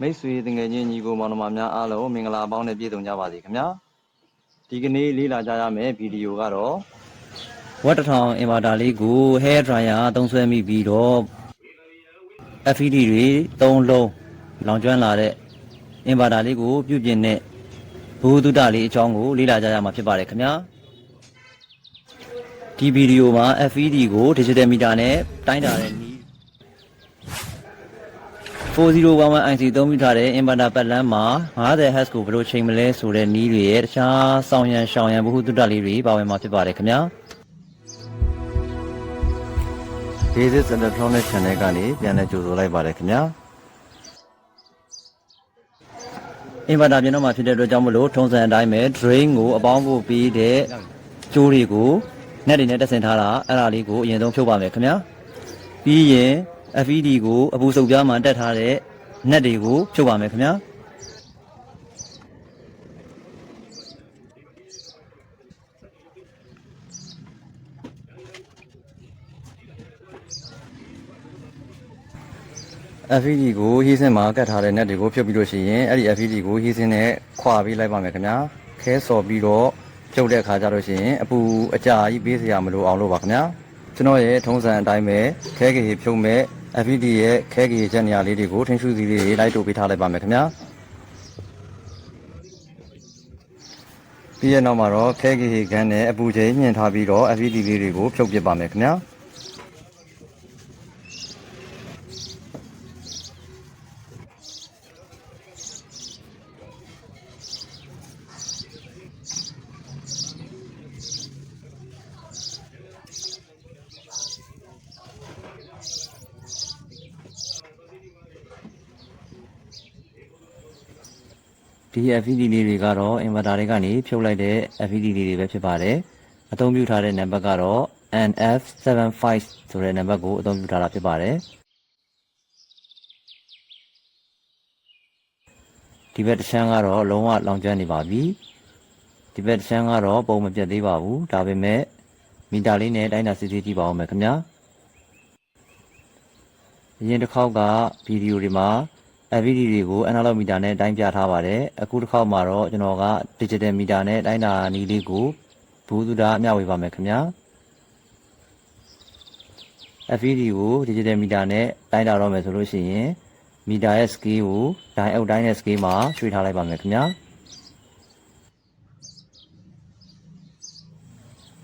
မိတ်ဆွေတငယ်ချင်းညီကိုမောင်နှမများအားလုံးမင်္ဂလာပေါင်းနဲ့ပြည့်စုံကြပါစေခင်ဗျာဒီကနေ့လေ့လာကြရမယ့်ဗီဒီယိုကတော့ဝတ်တထောင်အင်ဗာတာလေးကို hair dryer သုံးဆွဲမိပြီးတော့ FED တွေ၃လုံးလောင်ကျွမ်းလာတဲ့အင်ဗာတာလေးကိုပြုပြင်တဲ့ဘူတုတလေးအကြောင်းကိုလေ့လာကြရမှာဖြစ်ပါတယ်ခင်ဗျာဒီဗီဒီယိုမှာ FED ကို digital meter နဲ့တိုင်းတာတဲ့ နည်း4011 IC သုံးမိထားတဲ့ inverter ပတ်လမ်းမှာ 50Hz ကိုဘယ်လိုချိန်မလဲဆိုတဲ့နည်းတွေရဲ့တခြားစောင်းရန်ရှောင်းရန်ဘ ഹു တုတလေးတွေပါဝင်မှာဖြစ်ပါတယ်ခင်ဗျာ Basic Electronic Channel ကနေပြန်လည်ကြိုဆိုလိုက်ပါတယ်ခင်ဗျာ inverter ပြန်တော့မှာဖြစ်တဲ့အတွက်ကြောင့်မလို့ထုံးစံအတိုင်းပဲ drain ကိုအပေါင်းဖို့ပြီးတဲ့ကျိုးတွေကို net တွေနဲ့တက်ဆင်ထားတာအဲ့ဒါလေးကိုအရင်ဆုံးဖြုတ်ပါမယ်ခင်ဗျာပြီးရင် FED ကိုအပူစုပ်ပြားမှာတက်ထားတဲ့ net တွေကိုဖြုတ်ပါမယ်ခင်ဗျာ FED ကိုဟီးစင်းမှာကတ်ထားတဲ့ net တွေကိုဖြုတ်ပြီးလို့ရှိရင်အဲ့ဒီ FED ကိုဟီးစင်းနဲ့ခွာပေးလိုက်ပါမယ်ခင်ဗျာခဲစော်ပြီးတော့ဖြုတ်တဲ့အခါကျတော့ရှိရင်အပူအကြာကြီးပေးစရာမလိုအောင်လို့ပါခင်ဗျာကျွန်တော်ရဲ့ထုံးစံအတိုင်းပဲခဲကေဖြုတ်မဲ့ FED ရဲ့ခဲကေချက်နေရာလေးတွေကိုထင်းရှူးစီလေးတွေလိုက်တို့ပေးထားလိုက်ပါမယ်ခင်ဗျာပြီးရနောက်မှာတော့ခဲကေခန်းနဲ့အပူချိန်မြင့်ထားပြီးတော့ FED လေးတွေကိုဖြုတ်ပစ်ပါမယ်ခင်ဗျာ ဒီ FED လေးတွေကတော့ inverter တွေကနေဖြုတ်လိုက်တဲ့ FED လေးတွေပဲဖြစ်ပါတယ်။အသုံးပြုထားတဲ့နံပါတ်ကတော့ NF75 ဆိုတဲ့နံပါတ်ကိုအသုံးပြုထားတာဖြစ်ပါတယ်။ဒီဘက်တစ်ချမ်းကတော့လုံးဝလောင်ကျွမ်းနေပါပြီ။ဒီဘက်တစ်ချမ်းကတော့ပုံမပြတ်သေးပါဘူး။ဒါပေမဲ့မီတာလေးနဲ့တိုင်းတာစစ်စစ်ကြည့်ပါဦးမယ်ခင်ဗျာ။အရင်တစ်ခေါက်ကဗီဒီယိုတွေမှာ FVD တွေကို analog meter နဲ့တိုင်းပြထားပါတယ်အခုတစ်ခေါက်မှာတော့ကျွန်တော်က digital meter နဲ့တိုင်းတာနည်းလေးကိုဘူးသူတာအမျှဝေပါမယ်ခင်ဗျာ FVD ကို digital meter နဲ့တိုင်းတာတော့မယ်ဆိုလို့ရှိရင် meter ရဲ့ scale ကိုတိုင်းအောက်တိုင်းရဲ့ scale မှာရွှေ့ထားလိုက်ပါမယ်ခင်ဗျာ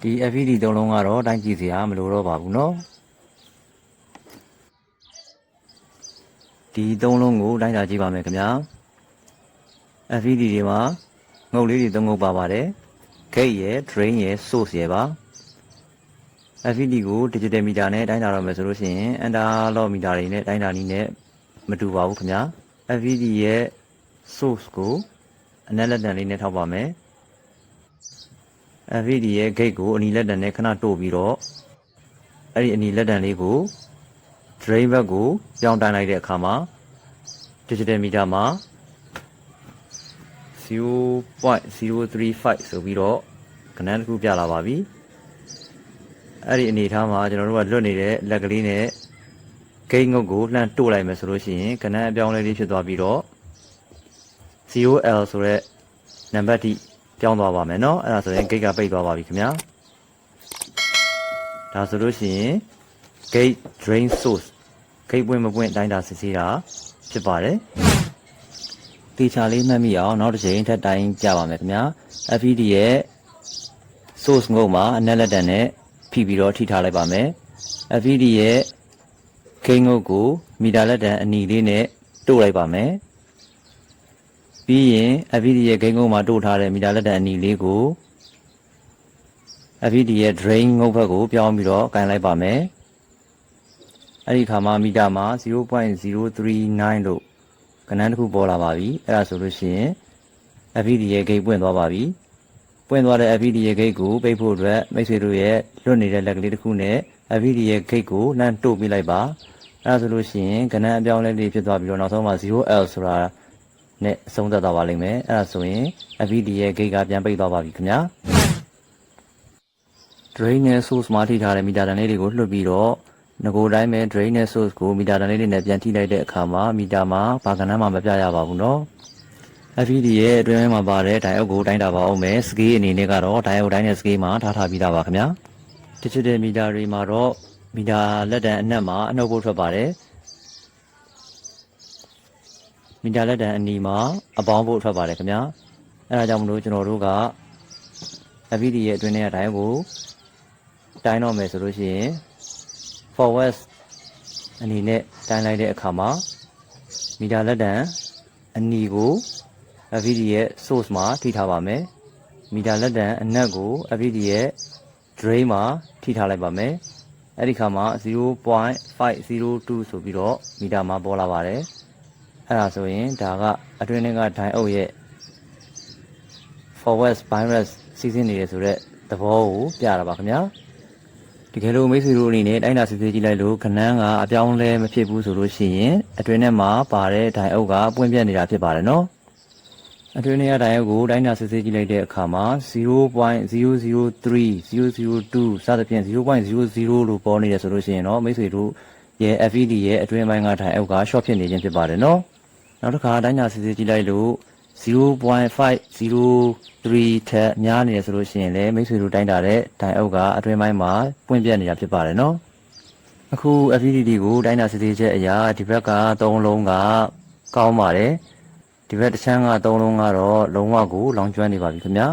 ဒီ FVD သုံးလုံးကတော့တိုင်းကြည့်စရာမလိုတော့ပါဘူးเนาะ ဒီသုံးလုံးကိုတိုင်းတာကြည့်ပါမယ်ခင်ဗျာ FED တွေမှာငုတ်လေးတွေသုံးငုတ်ပါပါတယ် gate ရယ် drain ရယ် source ရယ်ပါ FED ကို digital meter နဲ့တိုင်းတာရမယ်ဆိုလို့ရှိရင် analog meter တွေနဲ့တိုင်းတာနည်းနဲ့မတူပါဘူးခင်ဗျာ FED ရဲ့ source ကိုအနက်လက်တံလေးနဲ့ထောက်ပါမယ် FED ရဲ့ gate ကိုအနီလက်တံနဲ့ခဏတို့ပြီးတော့အဲ့ဒီအနီလက်တံလေးကို drain ဘက်ကိုပြောင်းတိုင်းလိုက်တဲ့အခါမှာ digital meter မှာ0.035ဆိုပြီးတော့ကဏ္ဍတစ်ခုပြလာပါပြီအဲ့ဒီအနေအထားမှာကျွန်တော်တို့ကလွတ်နေတဲ့လက်ကလေးနဲ့ဂိတ်ငုတ်ကိုလှမ်းတို့လိုက်မယ်ဆိုလို့ရှိရင်ကဏ္ဍအပြောင်းလဲလေးဖြစ်သွားပြီးတော့ 0L ဆိုတဲ့နံပါတ်တိပြောင်းသွားပါမယ်เนาะအဲ့ဒါဆိုရင်ဂိတ်ကပိတ်သွားပါပြီခင်ဗျာဒါဆိုလို့ရှိရင် gate drain source gate ပွင့်မပွင့်တိုင်းတာစစ်ဆေးတာဖြစ်ပါတယ်တေချာလေးမှတ်မိအောင်နောက်တစ်ချိန်ထပ်တိုင်းပြပါမယ်ခင်ဗျာ FED ရဲ့ source ငုတ်မှာအနက်လက်တံနဲ့ဖိပြီးတော့ထိထားလိုက်ပါမယ် FED ရဲ့ gate ငုတ်ကိုမီတာလက်တံအနီလေးနဲ့တို့လိုက်ပါမယ်ပြီးရင် FED ရဲ့ gate ငုတ်မှာတို့ထားတဲ့မီတာလက်တံအနီလေးကို FED ရဲ့ drain ငုတ်ဘက်ကိုပြောင်းပြီးတော့ကန်လိုက်ပါမယ် အဲ့ဒီခါမှာမီတာမှာ0.039လို့ကဏ္ဍတစ်ခုပေါ်လာပါပြီအဲ့ဒါဆိုလို့ရှိရင် FED ရဲ့ gate ပွင့်သွားပါပြီပွင့်သွားတဲ့ FED ရဲ့ gate ကိုပိတ်ဖို့အတွက်မိတ်ဆွေတို့ရဲ့လွတ်နေတဲ့လက်ကလေးတစ်ခုနဲ့ FED ရဲ့ gate ကိုလှမ်းတို့ပြလိုက်ပါအဲ့ဒါဆိုလို့ရှိရင်ကဏ္ဍအပြောင်းအလဲလေးဖြစ်သွားပြီးတော့နောက်ဆုံးမှာ 0L ဆိုတာနဲ့အဆုံးသတ်သွားပါလိမ့်မယ်အဲ့ဒါဆိုရင် FED ရဲ့ gate ကပြန်ပိတ်သွားပါပြီခင်ဗျာ drain နဲ့ source မှာထိထားတဲ့မီတာတန်လေးတွေကိုလွှတ်ပြီးတော့ ငကိုတိုင်းပဲ drain နဲ့ source ကိုမီတာတန်လေးနဲ့ပြန်ထိလိုက်တဲ့အခါမှာမီတာမှာဘာကဏ္ဍမှမပြရပါဘူးเนาะ FED ရဲ့အတွင်းမှာပါတဲ့ diode ကိုတိုင်းတာပါအောင်မယ် scale အနေနဲ့ကတော့ diode တိုင်းတဲ့ scale မှာထားထားပြီးသားပါခင်ဗျာ digital meter တွေမှာတော့မီတာလက်တံအနက်မှာအနှုတ်ဖို့ထွက်ပါတယ်မီတာလက်တံအနီမှာအပေါင်းဖို့ထွက်ပါတယ်ခင်ဗျာအဲဒါကြောင့်မလို့ကျွန်တော်တို့က FED ရဲ့အတွင်းထဲက diode ကိုတိုင်းတော့မယ်ဆိုလို့ရှိရင် forward အနေနဲ့တိုင်းလိုက်တဲ့အခါမှာမီတာလက်တံအနီကို FVD ရဲ့ source မှာထိထားပါမယ်။မီတာလက်တံအနက်ကို FVD ရဲ့ drain မှာထိထားလိုက်ပါမယ်။အဲ့ဒီခါမှာ0.502ဆိုပြီးတော့မီတာမှာပေါ်လာပါတယ်။အဲ့ဒါဆိုရင်ဒါကအတွင်းထဲက diode ရဲ့ forward bias စီစဉ်နေရဆိုတဲ့သဘောကိုပြတာပါခင်ဗျာ။ တကယ်လို့မိတ်ဆွေတို့အနေနဲ့တိုင်းတာစစ်ဆေးကြည့်လိုက်လို့ခဏန်းကအပြောင်းလဲမဖြစ်ဘူးဆိုလို့ရှိရင်အတွင်းထဲမှာပါတဲ့ diode ကပွင့်ပြတ်နေတာဖြစ်ပါတယ်နော်။အတွင်းထဲကတိုင်းရုပ်ကိုတိုင်းတာစစ်ဆေးကြည့်လိုက်တဲ့အခါမှာ0.003 002စသဖြင့်0.00လို့ပေါ်နေတယ်ဆိုလို့ရှိရင်တော့မိတ်ဆွေတို့ရဲ့ FED ရဲ့အတွင်းပိုင်းကတိုင်းရုပ်က short ဖြစ်နေခြင်းဖြစ်ပါတယ်နော်နောက်တစ်ခါတိုင်းတာစစ်ဆေးကြည့်လိုက်လို့ 0.503ထက်များနေတယ်ဆိုလို့ရှိရင်လည်းမိတ်ဆွေတို့တိုင်းတာတဲ့တိုင်းရုပ်ကအတွင်းပိုင်းမှာပွင့်ပြတ်နေတာဖြစ်ပါတယ်နော်အခု FED ကိုတိုင်းတာစစ်ဆေးချက်အရာဒီဘက်က3လုံးကကောင်းပါတယ်ဒီဘက်တစ်ချမ်းကသုံးလုံးကတော့လုံးဝကိုလောင်ကျွမ်းနေပါပြီခင်ဗျာ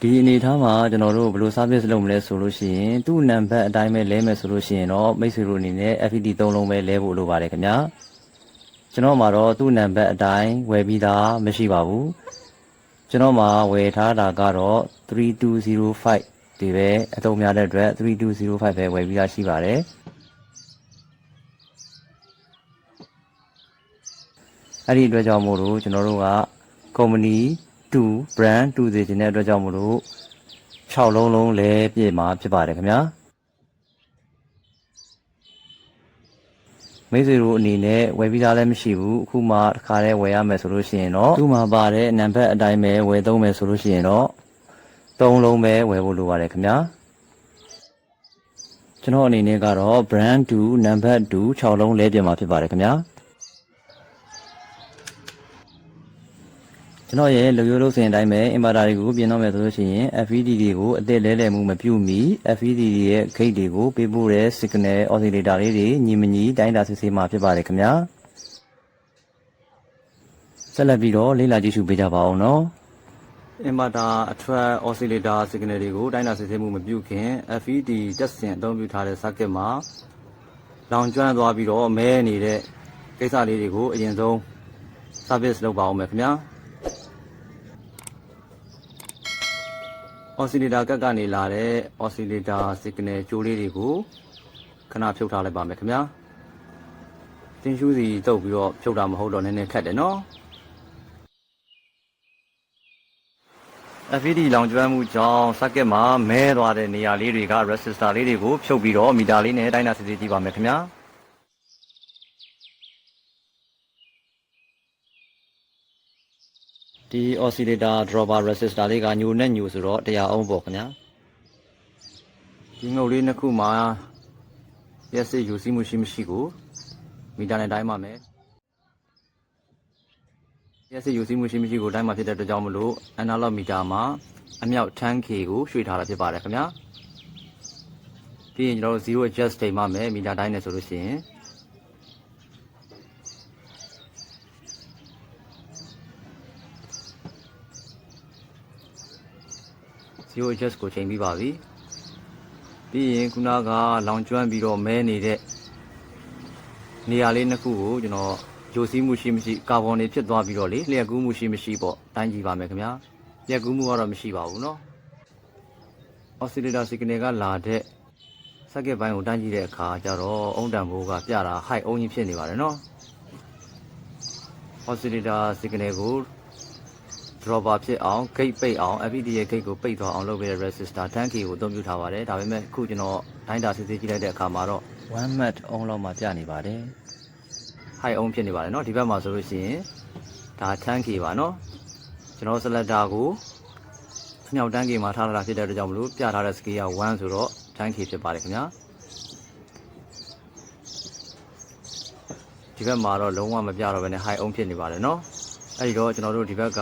ဒီအနေထားမှာကျွန်တော်တို့ဘယ်လို service လုပ်မလဲဆိုလို့ရှိရင်သူ့နံပါတ်အတိုင်းပဲလဲမယ်ဆိုလို့ရှိရင်တော့မိတ်ဆွေတို့အနေနဲ့ FED သုံးလုံးပဲလဲဖို့လိုပါတယ်ခင်ဗျာ ကျွန်တော်မှာတော့သူ့နံပါတ်အတိုင်းဝယ်ပြီးသားမရှိပါဘူးကျွန်တော်မှာဝယ်ထားတာကတော့3205ဒီပဲအသုံးများတဲ့အတွက်3205ပဲဝယ်ပြီးသားရှိပါတယ်အဲ့ဒီအတွက်ကြောင့်မို့လို့ကျွန်တော်တို့က company 2 brand 2စေခြင်းတဲ့အတွက်ကြောင့်မို့လို့6လုံးလုံးလဲပြည့်မှာဖြစ်ပါတယ်ခင်ဗျာ မိတ်ဆွေတို့အနေနဲ့ဝယ်ပြီးသားလည်းမရှိဘူးအခုမှတစ်ခါတည်းဝယ်ရမယ်ဆိုလို့ရှိရင်တော့သူ့မှာပါတဲ့နံပါတ်အတိုင်းပဲဝယ်သုံးမယ်ဆိုလို့ရှိရင်တော့3လုံးပဲဝယ်ဖို့လိုပါတယ်ခင်ဗျာကျွန်တော်အနေနဲ့ကတော့ brand 2 number 2 6လုံးလဲပြည့်မှာဖြစ်ပါတယ်ခင်ဗျာ ကျွန်တော်ရဲ့လူရိုးလုံးစင်အတိုင်းပဲအင်ဗာတာတွေကိုပြင်တော့မယ်ဆိုလို့ရှိရင် FED တွေကိုအသက်လဲလှယ်မှုမပြုမီ FED တွေရဲ့ဂိတ်တွေကိုပေးပို့တဲ့ signal oscillator လေးတွေညီမညီတိုင်းတာစစ်ဆေးမှာဖြစ်ပါတယ်ခင်ဗျာဆက်လက်ပြီးတော့လေ့လာကြည့်ရှုပေးကြပါအောင်နော်အင်ဗာတာအထွက် oscillator signal တွေကိုတိုင်းတာစစ်ဆေးမှုမပြုခင် FED တက်စင်အသုံးပြုထားတဲ့ circuit မှာလောင်ကျွမ်းသွားပြီးတော့မဲနေတဲ့ကိစ္စလေးတွေကိုအရင်ဆုံး service လုပ်ပါအောင်မယ်ခင်ဗျာ oscillator ကတ်ကနေလာတဲ့ oscillator signal ကြိုးလေးတွေကိုခဏဖြုတ်ထားလိုက်ပါမယ်ခင်ဗျာတင်းရှူးစီတုပ်ပြီးတော့ဖြုတ်တာမဟုတ်တော့နည်းနည်းခက်တယ်နော် FED လောင်ကျွမ်းမှုကြောင့် circuit မှာမဲသွားတဲ့နေရာလေးတွေက resistor လေးတွေကိုဖြုတ်ပြီးတော့မီတာလေးနဲ့တိုင်းတာစစ်ဆေးကြည့်ပါမယ်ခင်ဗျာ ဒီ oscillator dropper resistor လေးကညိုနဲ့ညိုဆိုတော့100အောင်ပေါ့ခင်ဗျာဒီငုတ်လေးနှစ်ခုမှာရက်စစ်ယူစီးမှုရှိမရှိကိုမီတာနဲ့တိုင်းပါမယ်ရက်စစ်ယူစီးမှုရှိမရှိကိုတိုင်းမှာဖြစ်တဲ့အတွက်ကြောင့်မလို့ analog meter မှာအမြောက် 10k ကိုရွှေ့ထားတာဖြစ်ပါတယ်ခင်ဗျာပြီးရင်ကျွန်တော်တို့0 adjust ချိန်မှမယ်မီတာတိုင်းနေဆိုလို့ရှိရင် zero adjust ကိုချိန်ပြီးပါပြီပြီးရင်ခုနကလောင်ကျွမ်းပြီးတော့မဲနေတဲ့နေရာလေးနှစ်ခုကိုကျွန်တော်ဂျိုစီးမှုရှိမရှိကာဗွန်တွေဖြစ်သွားပြီးတော့လေလျှက်ကူးမှုရှိမရှိပေါ့တိုင်းကြည့်ပါမယ်ခင်ဗျာလျှက်ကူးမှုကတော့မရှိပါဘူးเนาะ oscillator signal ကလာတဲ့ circuit ဘိုင်းကိုတိုင်းကြည့်တဲ့အခါကျတော့အုံတန်ဘိုးကပြတာ high အုံကြီးဖြစ်နေပါတယ်เนาะ oscillator signal ကို dropper ဖြစ်အောင် gate ပိတ်အောင် FPD ရဲ့ gate ကိုပိတ်သွားအောင်လုပ်ပေးတဲ့ resistor 10k ကိုအသုံးပြုထားပါတယ်ဒါပေမဲ့အခုကျွန်တော်တိုင်းတာစစ်ဆေးကြည့်လိုက်တဲ့အခါမှာတော့1 mat on လောက်မှပြနေပါတယ် high on ဖြစ်နေပါတယ်เนาะဒီဘက်မှာဆိုလို့ရှိရင်ဒါ 10k ပါเนาะကျွန်တော် selector ကိုအမြောက် 10k မှာထားထားတာဖြစ်တဲ့အတွက်ကြောင့်မလို့ပြထားတဲ့ scale က1ဆိုတော့ 10k ဖြစ်ပါတယ်ခင်ဗျာ ဒီဘက်မှာတော့လုံးဝမပြတော့ဘဲနဲ့ high on ဖြစ်နေပါတယ်เนาะအဲ့ဒီတော့ကျွန်တော်တို့ဒီဘက်က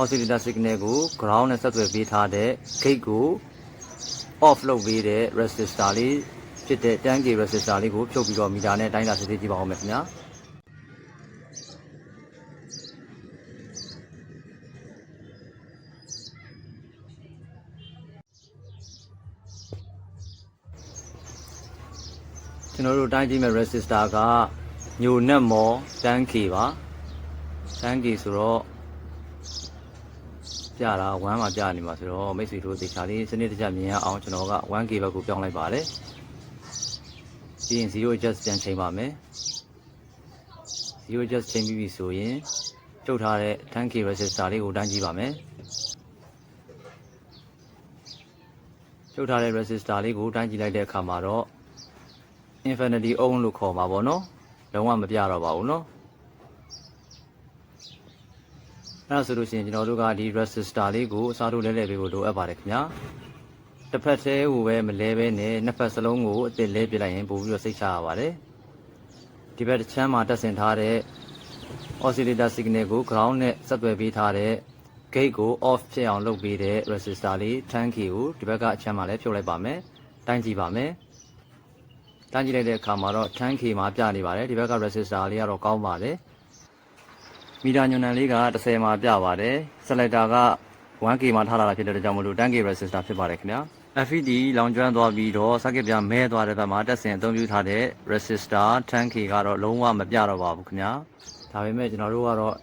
oscillator signal ကို ground နဲ့ဆက်သွယ်ပေးထားတဲ့ gate ကို off လုပ်ပေးတဲ့ resistor လေးဖြစ်တဲ့ 10k resistor လေးကိုဖြုတ်ပြီးတော့မီတာနဲ့တိုင်းတာစစ်ဆေးကြည့်ပါဦးမယ်ခင်ဗျာကျွန်တော်တို့တိုင်းကြည့်မဲ့ resistor ကညိုနက်မော် 10k ပါ 10k ဆိုတော့ ပြတာ1မှာပြနေမှာဆိုတော့မိတ်ဆွေတို့သေချာလေးစနစ်တကျမြင်ရအောင်ကျွန်တော်က 1k ဘက်ကိုပြောင်းလိုက်ပါတယ်ပြီးရင်0 adjust ပြန်ချိန်ပါမယ်0 adjust ချိန်ပြီးပြီဆိုရင်ကျုပ်ထားတဲ့ 10k resistor လေးကိုတန်းကြည့်ပါမယ်ကျုပ်ထားတဲ့ resistor လေးကိုတန်းကြည့်လိုက်တဲ့အခါမှာတော့ infinity ohm လို့ခေါ်မှာပေါ့နော်လုံးဝမပြတော့ပါဘူးနော်အဲ့ ဒါဆိုလို့ရှိရင်ကျွန်တော်တို့ကဒီ resistor လေးကိုအစားထိုးလဲလှယ်ပေးဖို့လိုအပ်ပါတယ်ခင်ဗျာတစ်ဖက်သေးကိုပဲမလဲပဲနဲ့နှစ်ဖက်စလုံးကိုအစ်စ်လဲပြလိုက်ရင်ပို့ပြီးတော့စိတ်ချရပါတယ်ဒီဘက်တစ်ချမ်းမှာတက်ဆင်ထားတဲ့ oscillator signal ကို ground နဲ့ဆက်သွယ်ပေးထားတဲ့ gate ကို off ဖြစ်အောင်လုပ်ပေးတဲ့ resistor လေး 10k ကိုဒီဘက်ကအချမ်းမှာလည်းဖြုတ်လိုက်ပါမယ်တိုင်းကြည့်ပါမယ်တန်းကြည့်လိုက်တဲ့အခါမှာတော့ 10k မှာပြနေပါတယ်ဒီဘက်က resistor လေးကတော့ကောင်းပါတယ် မီတာညွန်နံလေးက30မှာပြပါတယ် selector က 1k မှာထားလာတာဖြစ်တဲ့အတွက်ကြောင့်မလို့ 10k resistor ဖြစ်ပါတယ်ခင်ဗျာ FED လောင်ကျွမ်းသွားပြီးတော့ circuit ပြမဲသွားတဲ့ဘက်မှာတက်ဆင်အသုံးပြုထားတဲ့ resistor 10k ကတော့လုံးဝမပြတော့ပါဘူးခင်ဗျာဒါပေမဲ့ကျွန်တော်တို့ကတော့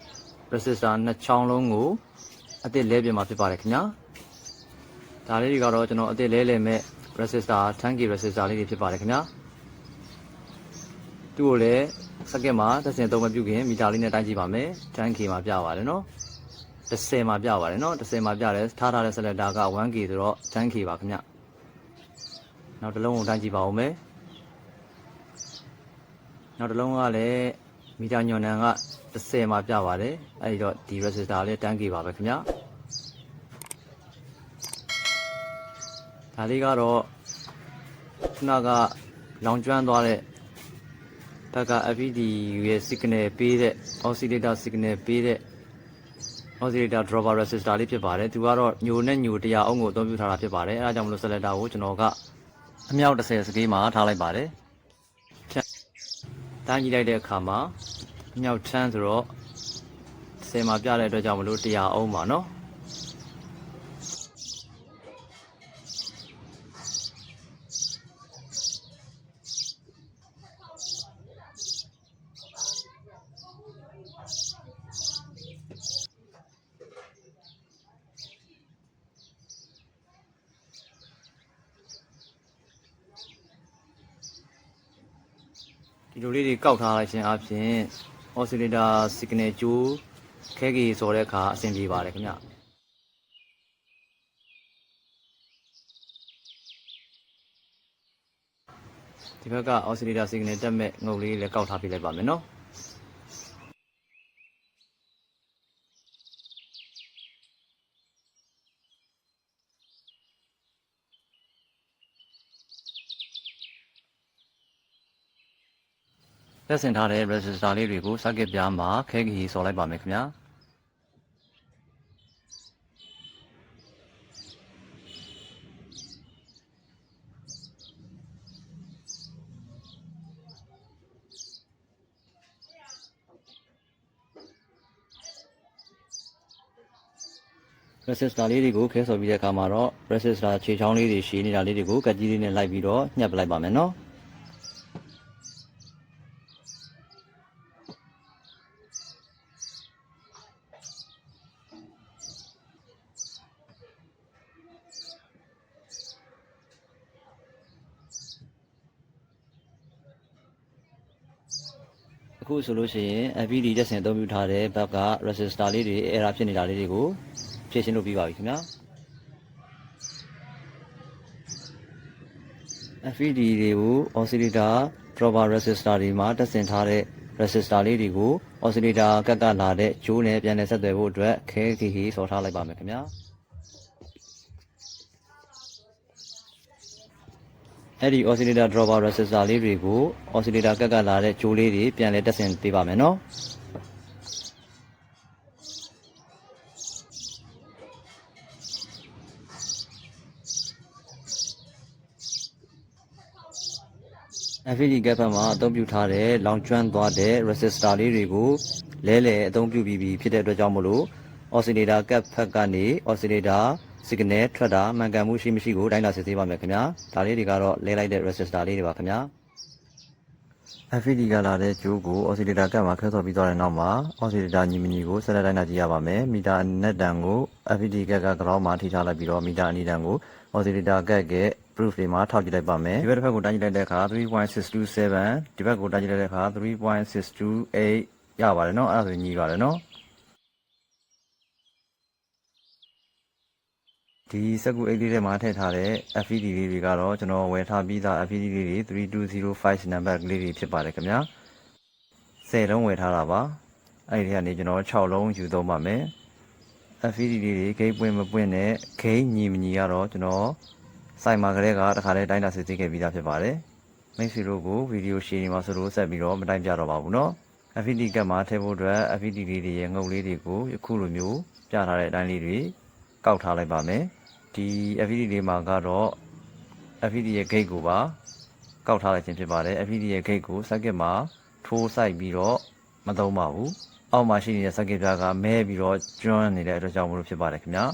resistor နှစ်ချောင်းလုံးကိုအသစ်လဲပြင်မှာဖြစ်ပါတယ်ခင်ဗျာဒါလေးတွေကတော့ကျွန်တော်အသစ်လဲလဲမဲ့ resistor 10k resistor လေးတွေဖြစ်ပါတယ်ခင်ဗျာသူ့ကိုလည်း စက်ကက်မှာတက်စင်သုံးမပြုခင်မီတာလေးနဲ့တိုင်းကြည့်ပါမယ် 10k မှာပြပါတယ်နော်10မှာပြပါတယ်နော်10မှာပြတယ်ထားထားတဲ့ selector က 1k ဆိုတော့ 10k ပါခင်ဗျနောက်တစ်လုံးကိုတိုင်းကြည့်ပါဦးမယ်နောက်တစ်လုံးကလည်းမီတာညွန်နံက10မှာပြပါတယ်အဲဒီတော့ဒီ resistor လေး 10k ပါပဲခင်ဗျဒါလေးကတော့ခုနကလောင်ကျွမ်းသွားတဲ့ ဘက်က FED ရဲ့ signal ပေးတဲ့ oscillator signal ပေးတဲ့ oscillator dropper resistor လေးဖြစ်ပါတယ်သူကတော့ညိုနဲ့ညို100အောင်ကိုအသုံးပြုထားတာဖြစ်ပါတယ်အဲဒါကြောင့်မလို့ selector ကိုကျွန်တော်ကအမြောက်30စကေးမှာထားလိုက်ပါတယ်ဖြတ်တိုင်းကြည့်လိုက်တဲ့အခါမှာအမြောက်ချမ်းဆိုတော့10မှာပြတဲ့အတွက်ကြောင့်မလို့100အောင်ပါနော် လိုလေးတွေကောက်ထားလိုက်ခြင်းအပြင် oscillator signal ကျိုးခဲကြီးဆိုတဲ့အခါအဆင်ပြေပါတယ်ခင်ဗျဒီဘက်က oscillator signal တက်မဲ့ငုတ်လေးလည်းကောက်ထားပြလိုက်ပါမယ်နော် လက်ဆင်ထားတဲ့ resistor လေးတွေကို circuit ပြားမှာခဲကြီးဆော်လိုက်ပါမယ်ခင်ဗျာ resistor လေးတွေကိုခဲဆော်ပြီးတဲ့အခါမှာတော့ resistor ခြေချောင်းလေးတွေရှည်နေတာလေးတွေကိုကတ်ကြီးလေးနဲ့လိုက်ပြီးတော့ညှပ်ပလိုက်ပါမယ်နော် အခုဆိုလို့ရှိရင် FPD တက်ဆင်အသုံးပြုထားတဲ့ဘက်က resistor လေးတွေ error ဖြစ်နေတာလေးတွေကိုဖြည့်ရှင်းလုပ်ပြီးပါပြီခင်ဗျာ FED တွေကို oscillator dropper resistor တွေမှာတက်ဆင်ထားတဲ့ resistor လေးတွေကို oscillator ကက်ကလာတဲ့ဂျိုးနဲ့ပြန်လည်ဆက်သွယ်ဖို့အတွက်ခဲခီခီဆော်ထားလိုက်ပါမယ်ခင်ဗျာ အဲ့ဒီ oscillator dropper resistor လေးတွေကို oscillator ကက်ကလာတဲ့ကြိုးလေးတွေပြန်လဲတက်ဆင်ပေးပါမယ်နော်။ FED ကပ်ဖက်မှာအသုံးပြုထားတဲ့လောင်ကျွမ်းသွားတဲ့ resistor လေးတွေကိုလဲလှယ်အသုံးပြုပြီးပြီဖြစ်တဲ့အတွက်ကြောင့်မို့လို့ oscillator ကပ်ဖက်ကနေ oscillator signal ထွက်တာမှန်ကန်မှုရှိမရှိကိုတိုင်းတာစစ်ဆေးပါမယ်ခင်ဗျာဒါလေးတွေကတော့လဲလိုက်တဲ့ resistor လေးတွေပါခင်ဗျာ FED ကလာတဲ့ကြိုးကို oscillator ကပ်မှာခွဲဆော်ပြီးသွားတဲ့နောက်မှာ oscillator ညီမညီကိုဆက်လက်တိုင်းတာကြည့်ရပါမယ်မီတာအနက်တန်ကို FED ကပ်က ground မှာထိထားလိုက်ပြီးတော့မီတာအနီတန်ကို oscillator ကပ်ရဲ့ proof တွေမှာထောက်ကြည့်လိုက်ပါမယ်ဒီဘက်တစ်ဖက်ကိုတိုင်းကြည့်လိုက်တဲ့အခါ3.627ဒီဘက်ကိုတိုင်းကြည့်လိုက်တဲ့အခါ3.628ရပါတယ်เนาะအဲ့ဒါဆိုညီပါတယ်เนาะ ဒီစက်ကူအိတ်လေးထဲမှာထည့်ထားတဲ့ FED လေးတွေကတော့ကျွန်တော်ဝယ်ထားပြီးသား FED လေးတွေ3205 number ကလေးတွေဖြစ်ပါတယ်ခင်ဗျာ10လုံးဝယ်ထားတာပါအဲ့ဒီကနေကျွန်တော်6လုံးယူသုံးပါမယ် FED လေးတွေဂိတ်ပွင့်မပွင့်နဲ့ဂိတ်ညီမညီကတော့ကျွန်တော်စိုက်မှာကလေးကတခါတည်းတိုင်းတာစစ်ဆေးခဲ့ပြီးသားဖြစ်ပါတယ်မိတ်ဆွေတို့ကိုဗီဒီယိုရှင်းနေမှာဆိုလို့ဆက်ပြီးတော့မတိုင်းပြတော့ပါဘူးเนาะ FED ကတ်မှာထည့်ဖို့အတွက် FED လေးတွေရဲ့ငုပ်လေးတွေကိုယခုလိုမျိုးပြထားတဲ့အတိုင်းလေးတွေကောက်ထားလိုက်ပါမယ် ဒီ FED လေးမှာကတော့ FED ရဲ့ gate ကိုပါကောက်ထားလိုက်ခြင်းဖြစ်ပါတယ် FED ရဲ့ gate ကို circuit မှာထိုးဆိုင်ပြီးတော့မသုံးပါဘူးအောက်မှာရှိနေတဲ့ circuit ပြားကမဲပြီးတော့ကျွမ်းနေတဲ့အတွက်ကြောင့်မလို့ဖြစ်ပါတယ်ခင်ဗျာ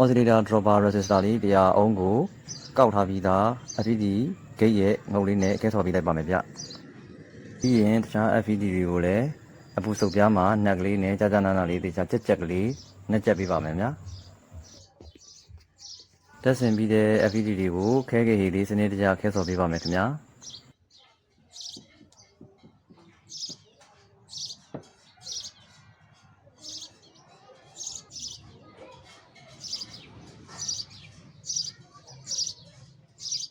oscillator dropper resistor လေးတရားအုံးကို ကောက်ထားပြီးသား FED gate ရဲ့ငုတ်လေးနဲ့ကဲဆော်ပေးလိုက်ပါမယ်ဗျပြီးရင်တခြား FED တွေကိုလည်းအပူစုပ်ပြားမှာနှက်ကလေးနဲ့ကြာကြာနာနာလေးတေချာကြက်ကြက်ကလေးနှက်ကြက်ပေးပါမယ်ဗျတက်ဆင်ပြီးတဲ့ FED တွေကိုခဲခဲဟီလေးစနစ်တကျခဲဆော်ပေးပါမယ်ခင်ဗျာ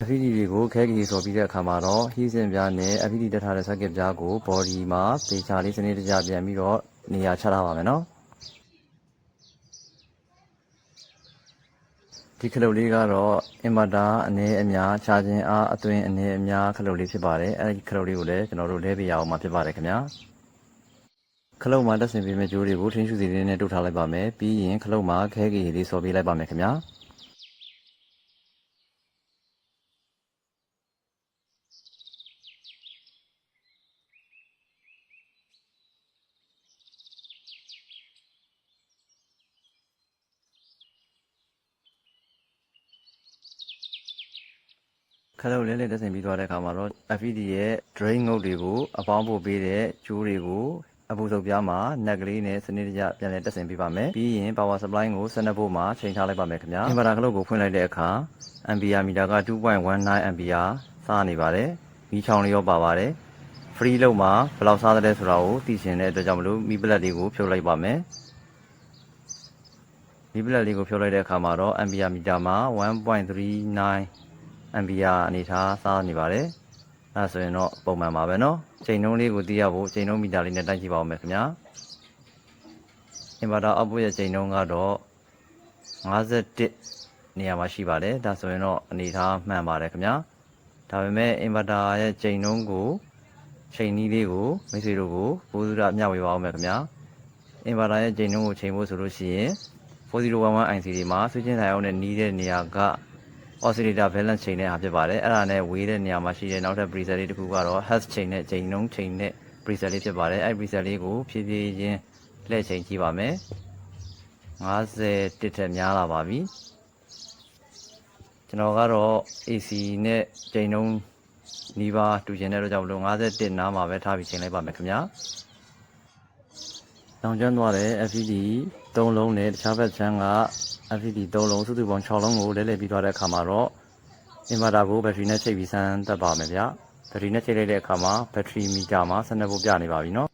FPD တွေကိုခဲကြီးဆိုပြီးတဲ့အခါမှာတော့ဟီးစင်ပြားနဲ့ FPD တက်ထားတဲ့ circuit ပြားကို body မှာပေချာလေးစနစ်တကျပြန်ပြီးတော့နေရာချထားပါမယ်နော်ဒီခလုတ်လေးကတော့ inverter အနေအများချာခြင်းအားအသွင်အနေအများခလုတ်လေးဖြစ်ပါတယ်အဲဒီခလုတ်လေးကိုလည်းကျွန်တော်တို့လဲပေးရအောင်မှာဖြစ်ပါတယ်ခင်ဗျာခလုတ်မှာတက်ဆင်ပေးမယ့်ကြိုးတွေကိုထင်းရှူစီလေးနဲ့တုတ်ထားလိုက်ပါမယ်ပြီးရင်ခလုတ်မှာခဲကြီးလေးဆော်ပေးလိုက်ပါမယ်ခင်ဗျာ ခလုတ်လဲလဲတက်ဆင်ပြီးသွားတဲ့အခါမှာတော့ FED ရဲ့ drain ငုတ်တွေကိုအပေါင်းပို့ပေးတဲ့ကျိုးတွေကိုအပူစုပ်ပြားမှာနက်ကလေးနဲ့စနစ်တကျပြန်လည်တက်ဆင်ပေးပါမယ်ပြီးရင် power supply ကို12 volt မှာချိန်ထားလိုက်ပါမယ်ခင်ဗျာ inverter ခလုတ်ကိုဖွင့်လိုက်တဲ့အခါ ampere meter က2.19 ampere စားနေပါတယ်မီးချောင်းလေးရောပါပါတယ် free လောက်မှာဘယ်လောက်စားတဲ့ဆိုတာကိုသိချင်တဲ့အတွက်ကြောင့်မလို့မီးပလက်လေးကိုဖြုတ်လိုက်ပါမယ်မီးပလက်လေးကိုဖြုတ်လိုက်တဲ့အခါမှာတော့ ampere meter မှာ1.39 ampere အနေထားစားနေပါတယ်။အဲဒါဆိုရင်တော့ပုံမှန်ပါပဲเนาะ။ချိန်နှုန်းလေးကိုသိရဖို့ချိန်နှုန်းမီတာလေးနဲ့တိုက်ကြည့်ပါဦးမယ်ခင်ဗျာ။ inverter output ရဲ့ချိန်နှုန်းကတော့51နေရာမှာရှိပါတယ်။ဒါဆိုရင်တော့အနေထားမှန်ပါတယ်ခင်ဗျာ။ဒါပေမဲ့ inverter ရဲ့ချိန်နှုန်းကိုချိန်နည်းလေးကိုမိတ်ဆွေတို့ကိုပိုးစုရမျှဝေပါဦးမယ်ခင်ဗျာ။ inverter ရဲ့ချိန်နှုန်းကိုချိန်ဖို့ဆိုလို့ရှိရင်4011 IC တွေမှာ switching diode နဲ့နီးတဲ့နေရာက oscillator balance ချိန်နဲ့ဟာဖြစ်ပါတယ်အဲ့ဒါနဲ့ဝေးတဲ့နေရာမှာရှိတဲ့နောက်ထပ် preset လေးတစ်ခုကတော့ hertz ချိန်နဲ့ချိန်နှုန်းချိန်နဲ့ preset လေးဖြစ်ပါတယ်အဲ့ preset လေးကိုဖြည်းဖြည်းချင်းလှည့်ချိန်ကြည့်ပါမယ်50တစ်ထက်များလာပါပြီကျွန်တော်ကတော့ AC နဲ့ချိန်နှုန်းနီးပါးတူချင်တဲ့အတွက်ကြောင့်မလို့51နားမှာပဲထားပြီးချိန်လိုက်ပါမယ်ခင်ဗျာတောင်ကျွမ်းသွားတဲ့ FED 3လုံးနဲ့တခြားဘက်ချမ်းက FPD 3လုံးစုစုပေါင်း6လုံးကိုလဲလှယ်ပြီးသွားတဲ့အခါမှာတော့ inverter ကို battery နဲ့ချိန်ပြီးစမ်းသပ်ပါမယ်ဗျ။ battery နဲ့ချိန်လိုက်တဲ့အခါမှာ battery meter မှာ12ဗို့ပြနေပါပြီနော်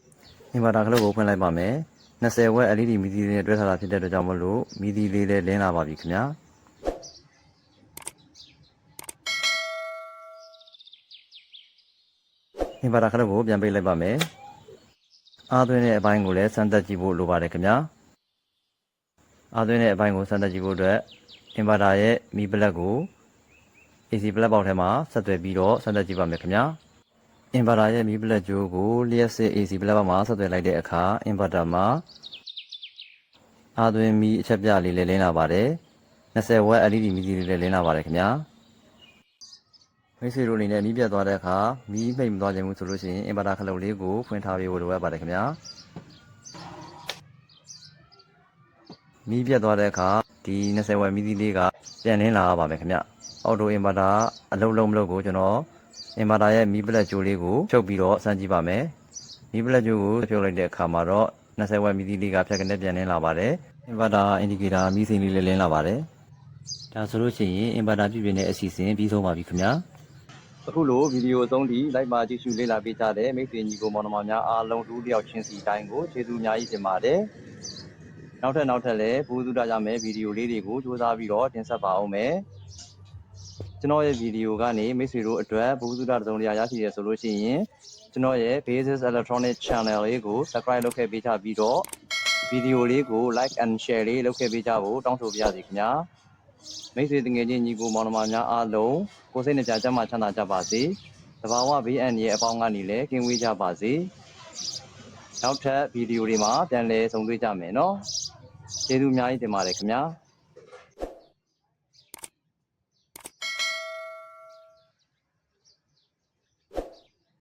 ။ inverter ကလေးကိုဖွင့်လိုက်ပါမယ်။20 watt LED မီဒီလေးနဲ့တွဲထားတာဖြစ်တဲ့အတွက်ကြောင့်မလို့မီဒီလေးလည်းလင်းလာပါပြီခင်ဗျာ။အင်ဗာတာခလုတ်ကိုပြန်ပေးလိုက်ပါမယ်။အားသွင်းတဲ့အပိုင်းကိုလည်းစမ်းသပ်ကြည့်ဖို့လိုပါတယ်ခင်ဗျာ။ အားသွင်းတဲ့အပိုင်းကိုစမ်းသပ်ကြည့်ဖို့အတွက်အင်ဗာတာရဲ့မီပလက်ကို AC ပလက်ပေါက်ထဲမှာဆက်သွယ်ပြီးတော့စမ်းသပ်ကြည့်ပါမယ်ခင်ဗျာအင်ဗာတာရဲ့မီပလက်ကြိုးကိုလျှက်စစ် AC ပလက်ပေါက်မှာဆက်သွယ်လိုက်တဲ့အခါအင်ဗာတာမှာအားသွင်းမီအချက်ပြလေးလည်းလင်းလာပါတယ်20ဝက် LED မီစီလေးလည်းလင်းလာပါတယ်ခင်ဗျာမိတ်ဆွေတို့အနေနဲ့မီးပြတ်သွားတဲ့အခါမီးမိတ်မသွားခြင်းဘူးဆိုလို့ရှိရင်အင်ဗာတာခလုတ်လေးကိုဖွင့်ထားပေးဖို့လိုအပ်ပါတယ်ခင်ဗျာ မီးပြတ်သွားတဲ့အခါဒီ20ဝက်မီးသီးလေးကပြန်လင်းလာပါမယ်ခင်ဗျအော်တိုအင်ဗာတာအလုံးလုံးမလို့ကိုကျွန်တော်အင်ဗာတာရဲ့မီးပလက်ကြိုးလေးကိုဖြုတ်ပြီးတော့စမ်းကြည့်ပါမယ်မီးပလက်ကြိုးကိုဖြုတ်လိုက်တဲ့အခါမှာတော့20ဝက်မီးသီးလေးကဖြတ်ကနေပြန်လင်းလာပါတယ်အင်ဗာတာအင်ဒီကေတာမီးစိန်လေးလည်းလင်းလာပါတယ်ဒါဆိုလို့ရှိရင်အင်ဗာတာပြုပြင်တဲ့အစီအစဉ်ပြီးဆုံးပါပြီခင်ဗျာအခုလိုဗီဒီယိုအဆုံးထိလိုက်ပါကြည့်ရှုလေ့လာပေးကြတဲ့မိတ်ဆွေညီကိုမောင်နှမများအားလုံးတူတယောက်ချင်းစီတိုင်းကိုကျေးဇူးအများကြီးတင်ပါတယ်။ နောက်ထပ်နောက်ထပ်လည်းဘုသူတရမယ်ဗီဒီယိုလေးတွေကိုစူးစမ်းပြီးတော့တင်ဆက်ပါအောင်မယ်။ကျွန်တော်ရဲ့ဗီဒီယိုကနေမိတ်ဆွေတို့အတွက်ဘုသူတတစ်စုံတစ်ရာရရှိရဆိုလို့ရှိရင်ကျွန်တော်ရဲ့ Basis Electronic Channel လေးကို Subscribe လုပ်ခဲ့ပေးကြပြီးတော့ဗီဒီယိုလေးကို Like and Share လေးလုပ်ခဲ့ပေးကြဖို့တောင်းဆိုပါရစေခင်ဗျာ။မိတ်ဆွေတငယ်ချင်းညီကိုမောင်နှမများအားလုံးကိုယ်စိတ်နှကြကြမ်းမှချမ်းသာကြပါစေ။တဘာဝဘေးအန္တရာယ်အပေါင်းကနေလည်းကင်းဝေးကြပါစေ။နောက်ထပ်ဗီဒီယိုတွေမှာပြန်လည်ဆုံတွေ့ကြမယ်နော်။ ကျေးဇူးအများကြီးတင်ပါတယ်ခင်ဗျာ။